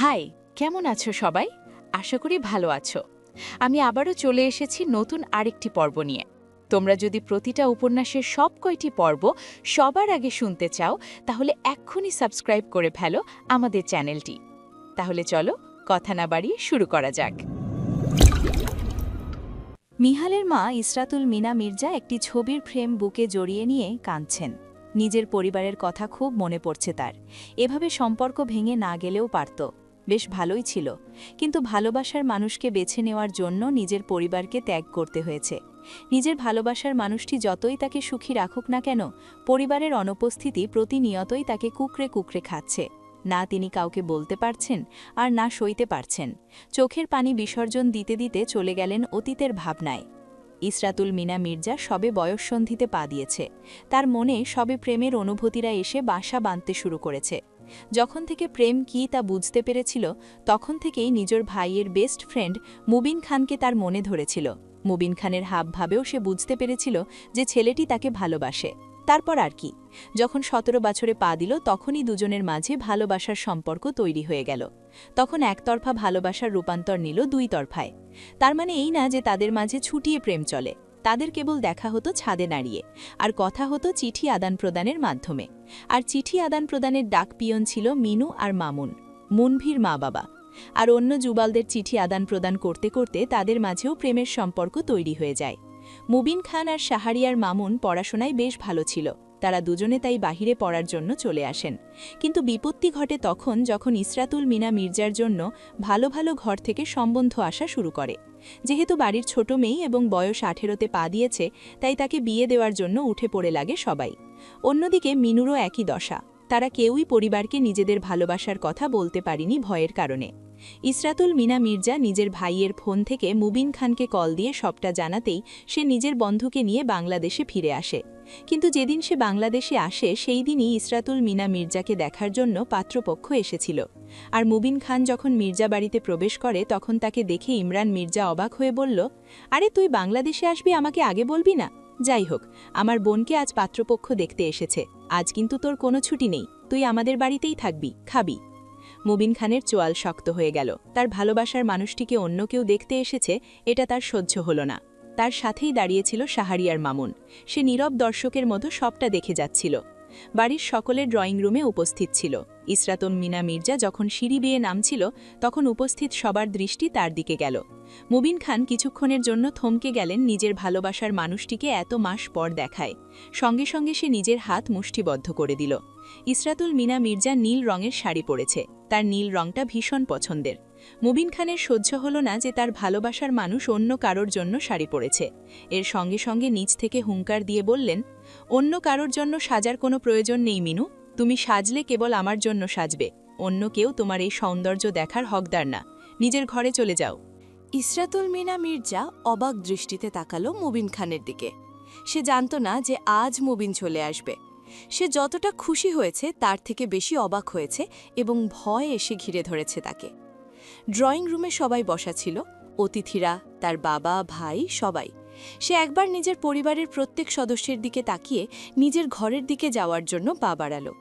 High, কেমন আছো সবাই? আশা করি ভালো আছো। আমি আবারও চলে এসেছি নতুন আরেকটি পর্ব নিয়ে। তোমরা যদি প্রতিটা উপন্যাসের সব কয়টি পর্ব সবার আগে শুনতে চাও, তাহলে এক্ষুনি সাবস্ক্রাইব করে ফেলো আমাদের চ্যানেলটি। তাহলে চলো কথা না বাড়িয়ে শুরু করা যাক। মিহালের মা ইসরাতুল মিনা মির্জা একটি ছবির ফ্রেম বুকে জড়িয়ে নিয়ে কাঁদছেন। নিজের পরিবারের কথা খুব মনে পড়ছে তার। এভাবে সম্পর্ক ভেঙে না গেলেও পারত। বেশ ভালোই ছিল। কিন্তু ভালোবাসার মানুষকে বেছে নেওয়ার জন্য নিজের পরিবারকে ত্যাগ করতে হয়েছে। নিজের ভালোবাসার মানুষটি যতই তাকে সুখী রাখুক না কেন, পরিবারের অনুপস্থিতি প্রতিনিয়তই তাকে কুকরে কুকরে খাচ্ছে। না তিনি কাউকে বলতে পারছেন আর না সইতে পারছেন। চোখের পানি বিসর্জন দিতে দিতে চলে গেলেন অতীতের ভাবনায়। ইসরাতুল মিনা মির্জা সবে বয়ঃসন্ধিতে পা দিয়েছে। তার মনে সবে প্রেমের অনুভূতিরা এসে বাসা বাঁধতে শুরু করেছে। যখন থেকে প্রেম কি তা বুঝতে পেরেছিল, তখন থেকেই নিজের ভাইয়ের বেস্ট ফ্রেন্ড মুবিন খানকে তার মনে ধরেছিল। মুবিন খানের হাবভাবেও সে বুঝতে পেরেছিল যে ছেলেটি তাকে ভালোবাসে। তারপর আর কি। যখন সতেরো বছরে পা দিল, তখনই দুজনের মাঝে ভালোবাসার সম্পর্ক তৈরি হয়ে গেল। তখন একতরফা ভালোবাসার রূপান্তর নিল দুই তরফায়। তার মানে এই না যে তাদের মাঝে ছুটিয়ে প্রেম চলে। তাদের কেবল দেখা হতো ছাদে দাঁড়িয়ে, আর কথা হতো চিঠি আদান প্রদানের মাধ্যমে। আর চিঠি আদান প্রদানের ডাক পিয়ন ছিল মিনু আর মামুন, মুনভির মা বাবা। আর অন্য যুবালদের চিঠি আদান প্রদান করতে করতে তাদের মাঝেও প্রেমের সম্পর্ক তৈরি হয়ে যায়। মুবিন খান আর সাহারিয়ার মামুন পড়াশোনায় বেশ ভালো ছিল। তারা দুজনে তাই বাহিরে পড়ার জন্য চলে আসেন। কিন্তু বিপত্তি ঘটে তখন যখন ইসরাতুল মিনা মির্জার জন্য ভালো ভালো ঘর থেকে সম্বন্ধ আসা শুরু করে। যেহেতু বাড়ির ছোট মেয়ে এবং বয়স আঠেরোতে পা দিয়েছে, তাই তাকে বিয়ে দেওয়ার জন্য উঠে পড়ে লাগে সবাই। অন্যদিকে মিনুরও একই দশা। তারা কেউই পরিবারকে নিজেদের ভালোবাসার কথা বলতে পারিনি ভয়ের কারণে। ইসরাতুল মিনা মির্জা নিজের ভাইয়ের ফোন থেকে মুবিন খানকে কল দিয়ে সবটা জানাতেই সে নিজের বন্ধুকে নিয়ে বাংলাদেশে ফিরে আসে। কিন্তু যেদিন সে বাংলাদেশে আসে, সেই দিনই ইসরাতুল মিনা মির্জাকে দেখার জন্য পাত্রপক্ষ এসেছিল। আর মুবিন খান যখন মির্জা বাড়িতে প্রবেশ করে, তখন তাকে দেখে ইমরান মির্জা অবাক হয়ে বলল, আরে, তুই বাংলাদেশে আসবি, আমাকে আগে বলবি না? যাই হোক, আমার বোনকে আজ পাত্রপক্ষ দেখতে এসেছে। আজ কিন্তু তোর কোনো ছুটি নেই। তুই আমাদের বাড়িতেই থাকবি, খাবি। মুবিন খানের চোয়াল শক্ত হয়ে গেল। তার ভালোবাসার মানুষটিকে অন্য কেউ দেখতে এসেছে, এটা তার সহ্য হল না। তার সাথেই দাঁড়িয়েছিল সাহারিয়ার মামুন। সে নীরব দর্শকের মতো সবটা দেখে যাচ্ছিল। বাড়ির সকলের ড্রয়িং রুমে উপস্থিত ছিল। ইসরাতন মিনা মির্জা যখন সিঁড়ি বেয়ে নামছিল, তখন উপস্থিত সবার দৃষ্টি তার দিকে গেল। মুবিন খান কিছুক্ষণের জন্য থমকে গেলেন নিজের ভালোবাসার মানুষটিকে এত মাস পর দেখায়। সঙ্গে সঙ্গে সে নিজের হাত মুষ্টিবদ্ধ করে দিল। ইসরাতুল মিনা মির্জা নীল রঙের শাড়ি পরেছে। তার নীল রংটা ভীষণ পছন্দের। মুবিন খানের সহ্য হল না যে তার ভালোবাসার মানুষ অন্য কারোর জন্য শাড়ি পরেছে। এর সঙ্গে সঙ্গে নিচ থেকে হুঙ্কার দিয়ে বললেন, অন্য কারোর জন্য সাজার কোনো প্রয়োজন নেই মিনু। তুমি সাজলে কেবল আমার জন্য সাজবে। অন্য কেউ তোমার এই সৌন্দর্য দেখার হকদার না। নিজের ঘরে চলে যাও। ইসরাতুল মিনা মির্জা অবাক দৃষ্টিতে তাকালো মুবিন খানের দিকে। সে জানত না যে আজ মুবিন চলে আসবে। সে যতটা খুশি হয়েছে তার থেকে বেশি অবাক হয়েছে এবং ভয় এসে ঘিরে ধরেছে তাকে। ড্রয়িং রুমে সবাই বসা ছিল, অতিথিরা, তার বাবা, ভাই, সবাই। সে একবার নিজের পরিবারের প্রত্যেক সদস্যের দিকে তাকিয়ে নিজের ঘরের দিকে যাওয়ার জন্য পা বাড়াল।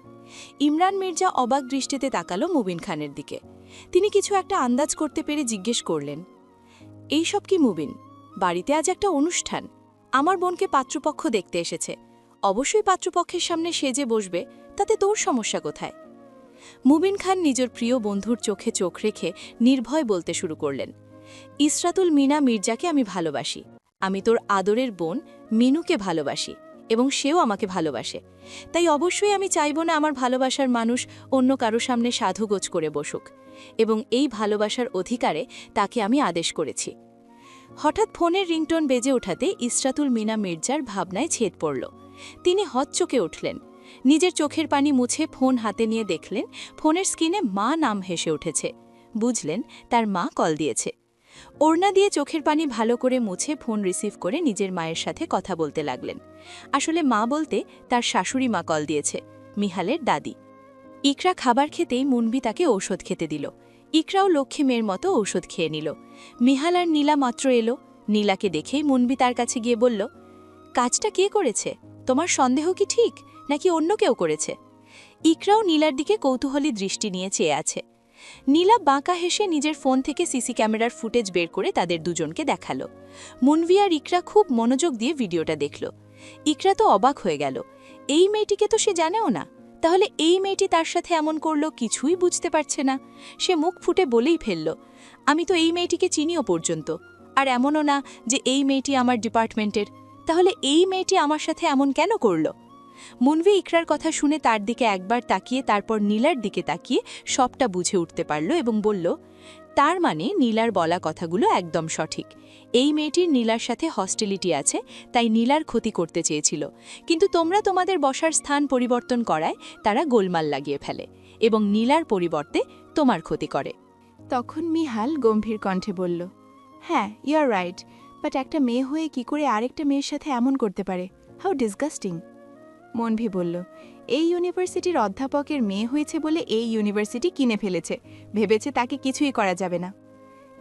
ইমরান মির্জা অবাক দৃষ্টিতে তাকালো মুবিন খানের দিকে। তিনি কিছু একটা আন্দাজ করতে পেরে জিজ্ঞেস করলেন, এই সব কি মুবিন? বাড়িতে আজ একটা অনুষ্ঠান। আমার বোনকে পাত্রপক্ষ দেখতে এসেছে। অবশ্যই পাত্রপক্ষের সামনে সেজে বসবে, তাতে তোর সমস্যা কোথায়? মুবিন খান নিজের প্রিয় বন্ধুর চোখে চোখ রেখে নির্ভয় বলতে শুরু করলেন, ইসরাতুল মিনা মির্জাকে আমি ভালোবাসি। আমি তোর আদরের বোন মিনুকে ভালোবাসি এবং সেও আমাকে ভালোবাসে। তাই অবশ্যই আমি চাইব না আমার ভালোবাসার মানুষ অন্য কারও সামনে সাধুগোজ করে বসুক এবং এই ভালোবাসার অধিকারে তাকে আমি আদেশ করেছি। হঠাৎ ফোনের রিংটোন বেজে ওঠাতে ইসরাতুল মিনা মির্জার ভাবনায় ছেদ পড়ল। তিনি হচ্চকে উঠলেন নিজের চোখের পানি মুছে ফোন হাতে নিয়ে দেখলেন, ফোনের স্ক্রিনে মা নাম হেসে উঠেছে। বুঝলেন, তার মা কল দিয়েছে। ওড়না দিয়ে চোখের পানি ভালো করে মুছে ফোন রিসিভ করে নিজের মায়ের সাথে কথা বলতে লাগলেন। আসলে মা বলতে তার শাশুড়ি মা কল দিয়েছে, মিহালের দাদি। ইকরা খাবার খেতেই মুনবি তাকে ঔষধ খেতে দিল। ইকরাও লক্ষ্মী মেয়ের মতো ঔষধ খেয়ে নিল। মিহাল আর নীলা মাত্র এলো। নীলাকে দেখেই মুনবি তার কাছে গিয়ে বলল, কাজটা কে করেছে? তোমার সন্দেহ কি ঠিক? নাকি অন্য কেউ করেছে? ইকরাও নীলার দিকে কৌতূহলী দৃষ্টি নিয়ে চেয়ে আছে। নীলা বাঁকা হেসে নিজের ফোন থেকে সিসি ক্যামেরার ফুটেজ বের করে তাদের দুজনকে দেখাল। মুনভি আর ইকরা খুব মনোযোগ দিয়ে ভিডিওটা দেখল। ইকরা তো অবাক হয়ে গেল। এই মেয়েটিকে তো সে জানেও না। তাহলে এই মেয়েটি তার সাথে এমন করল কিছুই বুঝতে পারছে না। সে মুখ ফুটে বলেই ফেলল, আমি তো এই মেয়েটিকে চিনিও পর্যন্ত। আর এমনও না যে এই মেয়েটি আমার ডিপার্টমেন্টের। তাহলে এই মেয়েটি আমার সাথে এমন কেন করল? মুনভি ইকরার কথা শুনে তার দিকে একবার তাকিয়ে, তারপর নীলার দিকে তাকিয়ে সবটা বুঝে উঠতে পারল এবং বলল, তার মানে নীলার বলা কথাগুলো একদম সঠিক। এই মেয়েটির নীলার সাথে হস্টেলিটি আছে, তাই নীলার ক্ষতি করতে চেয়েছিল। কিন্তু তোমরা তোমাদের বসার স্থান পরিবর্তন করায় তারা গোলমাল লাগিয়ে ফেলে এবং নীলার পরিবর্তে তোমার ক্ষতি করে। তখন মিহাল গম্ভীর কণ্ঠে বলল হ্যাঁ ইউ আর রাইট বাট একটা মেয়ে হয়ে কি করে আরেকটা মেয়ের সাথে এমন করতে পারে? হাউ ডিসগাস্টিং মনভি বলল, এই ইউনিভার্সিটির অধ্যাপকের মেয়ে হয়েছে বলে এই ইউনিভার্সিটি কিনে ফেলেছে। ভেবেছে তাকে কিছুই করা যাবে না।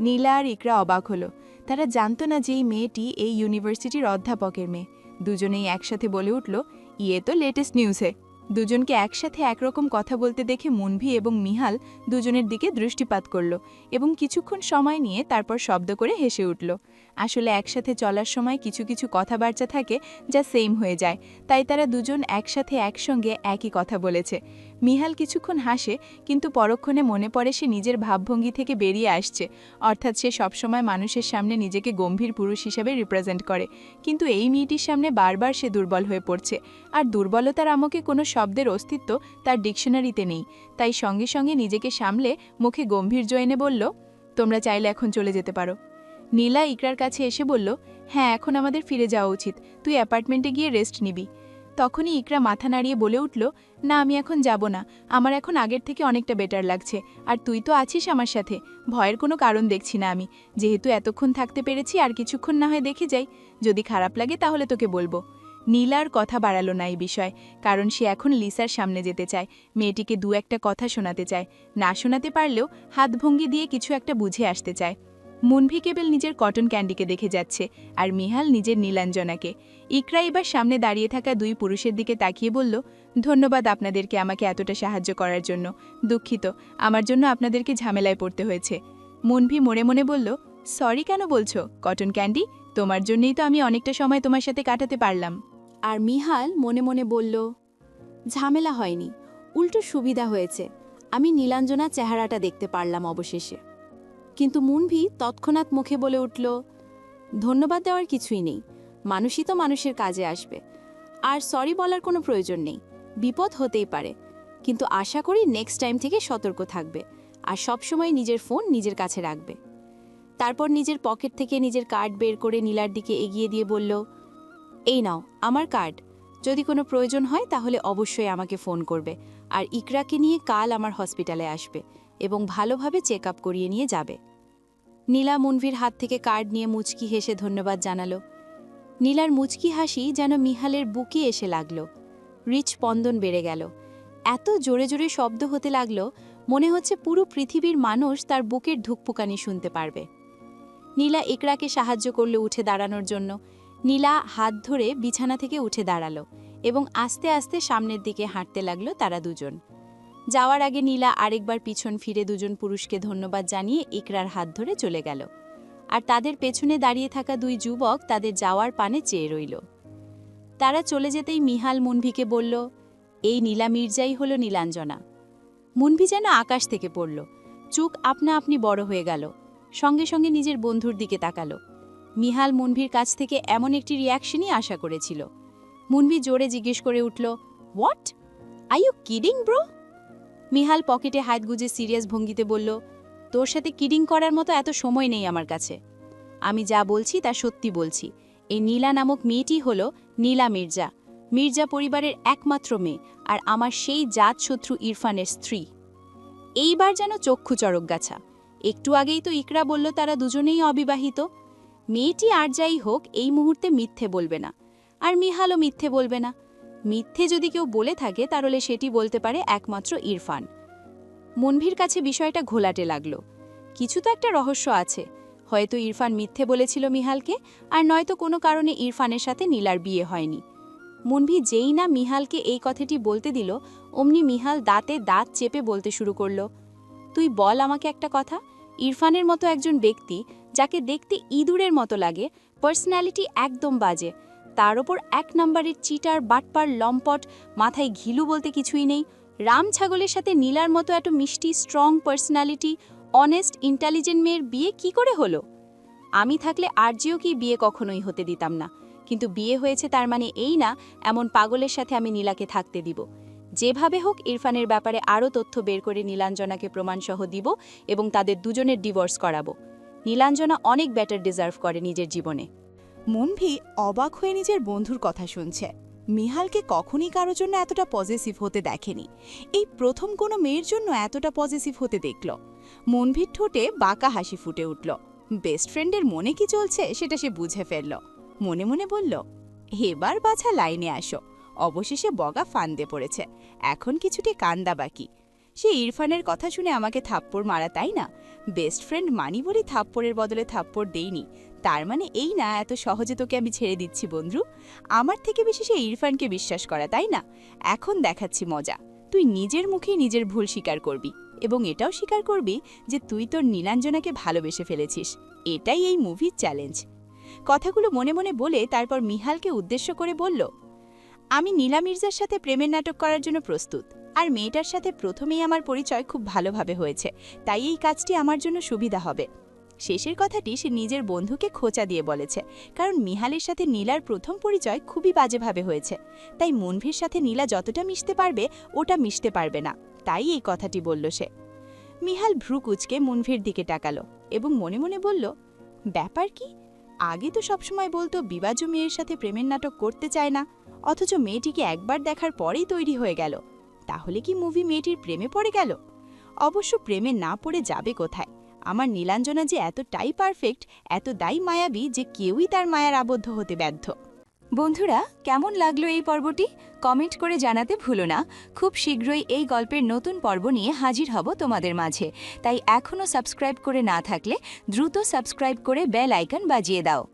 নীলা আর ইকরা অবাক হলো। তারা জানতো না যে এই মেয়েটি এই ইউনিভার্সিটির অধ্যাপকের মেয়ে। দুজনেই একসাথে বলে উঠল ইয়ে তো লেটেস্ট নিউজে। দুজনকে একসাথে একরকম কথা বলতে দেখে মুনভি এবং মিহাল দুজনের দিকে দৃষ্টিপাত করল এবং কিছুক্ষণ সময় নিয়ে তারপর শব্দ করে হেসে উঠল। আসলে একসাথে চলার সময় কিছু কিছু কথাবার্তা থাকে যা সেম হয়ে যায়। তাই তারা দুজন একসাথে একসঙ্গে একই কথা বলেছে। মিহাল কিছুক্ষণ হাসে, কিন্তু পরক্ষণে মনে পড়ে সে নিজের ভাবভঙ্গি থেকে বেরিয়ে আসছে। অর্থাৎ সে সবসময় মানুষের সামনে নিজেকে গম্ভীর পুরুষ হিসেবে রিপ্রেজেন্ট করে। কিন্তু এই মেয়েটির সামনে বারবার সে দুর্বল হয়ে পড়ছে। আর দুর্বলতার আমাকে কোনো শব্দের অস্তিত্ব তার ডিকশনারিতে নেই। তাই সঙ্গে সঙ্গে নিজেকে সামলে মুখে গম্ভীর্য এনে বলল, তোমরা চাইলে এখন চলে যেতে পারো। নীলা ইকরার কাছে এসে বলল হ্যাঁ এখন আমাদের ফিরে যাওয়া উচিত। তুই অ্যাপার্টমেন্টে গিয়ে রেস্ট নিবি। তখনই ইকরা মাথা নাড়িয়ে বলে উঠল, না, আমি এখন যাব না। আমার এখন আগের থেকে অনেকটা বেটার লাগছে। আর তুই তো আছিস আমার সাথে। ভয়ের কোনো কারণ দেখছি না আমি। যেহেতু এতক্ষণ থাকতে পেরেছি, আর কিছুক্ষণ না হয় দেখে যাই। যদি খারাপ লাগে তাহলে তোকে বলব। নীলার কথা বাড়ালো না এই বিষয়, কারণ সে এখন লিসার সামনে যেতে চায়, মেয়েটিকে দু একটা কথা শোনাতে চায়। না শোনাতে পারলেও হাতভঙ্গি দিয়ে কিছু একটা বুঝে আসতে চায়। মুনভি কেবল নিজের কটন ক্যান্ডিকে দেখে যাচ্ছে আর মিহাল নিজের নীলাঞ্জনাকে। ইকরা এবার সামনে দাঁড়িয়ে থাকা দুই পুরুষের দিকে তাকিয়ে বলল, ধন্যবাদ আপনাদেরকে আমাকে এতটা সাহায্য করার জন্য। দুঃখিত, আমার জন্য আপনাদেরকে ঝামেলায় পড়তে হয়েছে। মুনভি মনে মনে বলল, সরি কেন বলছো? কটন ক্যান্ডি, তোমার জন্যই তো আমি অনেকটা সময় তোমার সাথে কাটাতে পারলাম। আর মিহাল মনে মনে বলল, ঝামেলা হয়নি, উল্টো সুবিধা হয়েছে। আমি নীলাঞ্জনা চেহারাটা দেখতে পারলাম অবশেষে। কিন্তু মুনভি তৎক্ষণাৎ মুখে বলে উঠল, ধন্যবাদ দেওয়ার কিছুই নেই। মানুষই তো মানুষের কাজে আসবে। আর সরি বলার কোনো প্রয়োজন নেই। বিপদ হতেই পারে। কিন্তু আশা করি নেক্সট টাইম থেকে সতর্ক থাকবে। আর সবসময় নিজের ফোন নিজের কাছে রাখবে। তারপর নিজের পকেট থেকে নিজের কার্ড বের করে নীলার দিকে এগিয়ে দিয়ে বলল, এই নাও, আমার কার্ড যদি কোনো প্রয়োজন হয় তাহলে অবশ্যই আমাকে ফোন করবে। আর ইকরাকে নিয়ে কাল আমার হসপিটালে আসবে। এবং ভালোভাবে চেক আপ করিয়ে নিয়ে যাবে। নীলা মুনভির হাত থেকে কার্ড নিয়ে মুচকি হেসে ধন্যবাদ জানালো। নীলার মুচকি হাসি যেন মিহালের বুকে এসে লাগল। রিচ পন্দন বেড়ে গেল। এত জোরে জোরে শব্দ হতে লাগল, মনে হচ্ছে পুরো পৃথিবীর মানুষ তার বুকের ধুকপুকানি শুনতে পারবে। নীলা ইকরাকে সাহায্য করল উঠে দাঁড়ানোর জন্য। নীলা হাত ধরে বিছানা থেকে উঠে দাঁড়াল এবং আস্তে আস্তে সামনের দিকে হাঁটতে লাগল তারা দুজন। যাওয়ার আগে নীলা আরেকবার পিছন ফিরে দুজন পুরুষকে ধন্যবাদ জানিয়ে ইকরার হাত ধরে চলে গেল। আর তাদের পেছনে দাঁড়িয়ে থাকা দুই যুবক তাদের যাওয়ার পানে চেয়ে রইল। তারা চলে যেতেই মিহাল মুনভিকে বলল, এই নীলা মির্জাই হলো নীলাঞ্জনা। মুনভি যেন আকাশ থেকে পড়ল। চুক আপনা আপনি বড় হয়ে গেল। সঙ্গে সঙ্গে নিজের বন্ধুর দিকে তাকালো। মিহাল মুনভির কাছ থেকে এমন একটি রিয়াকশনই আশা করেছিল। মুনভি জোরে জিজ্ঞেস করে উঠল what are you kidding bro Mihal পকেটে হাত গুজে সিরিয়াস ভঙ্গিতে বলল, তোর সাথে কিডিং করার মতো এত সময় নেই আমার কাছে। আমি যা বলছি তা সত্যি বলছি। এই নীলা নামক মেয়েটি হল নীলা মির্জা। মির্জা পরিবারের একমাত্র মেয়ে আর আমার সেই জাত শত্রু ইরফানের স্ত্রী। এইবার যেন চক্ষু চড়ক গাছা। একটু আগেই তো ইকরা বলল, তারা দুজনেই অবিবাহিত। মেয়েটি আর যাই হোক, এই মুহূর্তে মিথ্যে বলবে না। আর মিহালও মিথ্যে বলবে না। মিথ্যে যদি কেউ বলে থাকে, তাহলে সেটি বলতে পারে একমাত্র ইরফান। মনভির কাছে বিষয়টা ঘোলাটে লাগল। কিছু তো একটা রহস্য আছে। হয়তো ইরফান মিথ্যে বলেছিল মিহালকে, আর নয়তো কোনো কারণে ইরফানের সাথে নীলার বিয়ে হয়নি। মনভি যেই না মিহালকে এই কথাটি বলতে দিল, অমনি মিহাল দাঁতে দাঁত চেপে বলতে শুরু করল, তুই বল আমাকে একটা কথা। ইরফানের মতো একজন ব্যক্তি, যাকে দেখতে ইঁদুরের মতো লাগে, পার্সোনালিটি একদম বাজে। তার ওপর এক নম্বরের চিটার বাটপার লম্পট, মাথায় ঘিলু বলতে কিছুই নেই। রাম ছাগলের সাথে নীলার মতো এত মিষ্টি স্ট্রং পার্সোনালিটি অনেস্ট ইন্টেলিজেন্ট মেয়ের বিয়ে কি করে হলো? আমি থাকলে আরজিও কি বিয়ে কখনোই হতে দিতাম না। কিন্তু বিয়ে হয়েছে তার মানে এই না, এমন পাগলের সাথে আমি নীলাকে থাকতে দিব। যেভাবে হোক ইরফানের ব্যাপারে আরও তথ্য বের করে নীলাঞ্জনাকে প্রমাণসহ দিব এবং তাদের দুজনের ডিভোর্স করাবো। নীলাঞ্জনা অনেক বেটার ডিজার্ভ করে নিজের জীবনে। মনভি অবাক হয়ে নিজের বন্ধুর কথা শুনছে। মিহালকে কখনই কারোর জন্য এতটা পজিটিভ হতে দেখেনি। এই প্রথম কোনো মেয়ের জন্য এতটা পজিটিভ হতে দেখল। মনভির ঠোঁটে বাঁকা হাসি ফুটে উঠল। বেস্ট ফ্রেন্ডের মনে কি চলছে সেটা সে বুঝে ফেলল। মনে মনে বলল, এবার বাছা লাইনে আসো। অবশেষে বগা ফান্দে পড়েছে। এখন কিছুটি কান্দা বাকি। সে ইরফানের কথা শুনে আমাকে থাপ্পড় মারা, তাই না? বেস্ট ফ্রেন্ড মানি বলি থাপ্পড়ের বদলে থাপ্পড় দেইনি তার মানে এই না, এত সহজে তোকে আমি ছেড়ে দিচ্ছি, বন্ধু। আমার থেকে বেশি সে ইরফানকে বিশ্বাস করা, তাই না? এখন দেখাচ্ছি মজা। তুই নিজের মুখেই নিজের ভুল স্বীকার করবি এবং এটাও স্বীকার করবি যে তুই তোর নীলাঞ্জনাকে ভালোবেসে ফেলেছিস। এটাই এই মুভির চ্যালেঞ্জ কথাগুলো মনে মনে বলে তারপর মিহালকে উদ্দেশ্য করে বলল, আমি নীলা মির্জার সাথে প্রেমের নাটক করার জন্য প্রস্তুত। আর মেয়েটার সাথে প্রথমেই আমার পরিচয় খুব ভালোভাবে হয়েছে। তাই এই কাজটি আমার জন্য সুবিধা হবে। শেষের কথাটি সে নিজের বন্ধুকে খোঁচা দিয়ে বলেছে, কারণ মিহালের সাথে নীলার প্রথম পরিচয় খুবই বাজেভাবে হয়েছে। তাই মনভির সাথে নীলা যতটা মিশতে পারবে, ওটা মিশতে পারবে না। তাই এই কথাটি বলল সে। মিহাল ভ্রু কুচকে মনভির দিকে টাকালো এবং মনে মনে বলল, ব্যাপার কি? আগে তো সবসময় বলতো বিবাজু মেয়ের সাথে প্রেমের নাটক করতে চায় না, অথচ মেয়েটিকে একবার দেখার পরেই তৈরি হয়ে গেল। তাহলে কি মুভি মেয়েটির প্রেমে পড়ে গেল? অবশ্য প্রেমে না পড়ে যাবে কোথায়? আমার নীলাঞ্জনা যে এতটাই পারফেক্ট এত দায়ী মায়াবী যে কেউই তার মায়ার আবদ্ধ হতে ব্যর্থ। বন্ধুরা, কেমন লাগল এই পর্বটি? কমেন্ট করে জানাতে ভুলো না। খুব শীঘ্রই এই গল্পের নতুন পর্ব নিয়ে হাজির হব তোমাদের মাঝে। তাই এখনও সাবস্ক্রাইব করে না থাকলে দ্রুত সাবস্ক্রাইব করে বেল আইকন বাজিয়ে দাও।